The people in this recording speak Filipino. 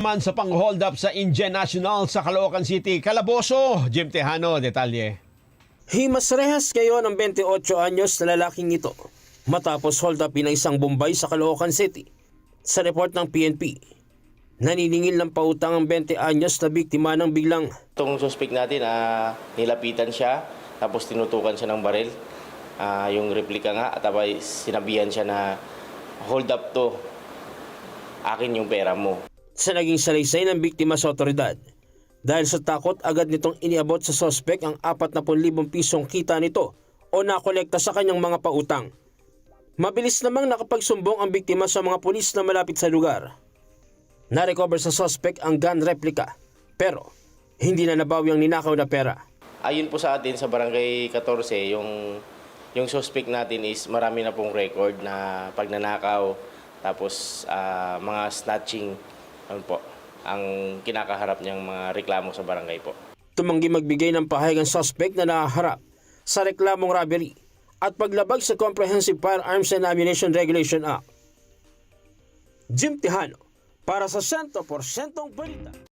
Man sa pang-hold up sa Indian National sa Caloocan City, Calaboso, Jim Tejano, detalye. Himas rehas ngayon ang 28 anyos na lalaking ito matapos hold up ng isang Bombay sa Caloocan City. Sa report ng PNP, naniningil ng pautang ang 20 anyos na biktima ng biglang Itong suspect natin, ah, nilapitan siya, tapos tinutukan siya ng baril. Ah, yung replika nga, at abay sinabihan siya na hold up to, akin yung pera mo. Sa naging salaysay ng biktima sa otoridad. Dahil sa takot, agad nitong iniabot sa sospek ang 40,000 pisong kita nito o nakolekta sa kanyang mga pautang. Mabilis namang nakapagsumbong ang biktima sa mga pulis na malapit sa lugar. Narecover sa sospek ang gun replica pero hindi na nabawi ang ninakaw na pera. Ayun po sa atin, sa barangay 14, yung, yung suspect natin is marami na pong record na pagnanakaw, tapos ah, mga snatching, ano po, ang kinakaharap niyang mga reklamo sa barangay po. Tumanggi magbigay ng pahayag ang suspect na nahaharap sa reklamong robbery at paglabag sa Comprehensive Firearms and Ammunition Regulation Act. Jim Tejano para sa 100% balita.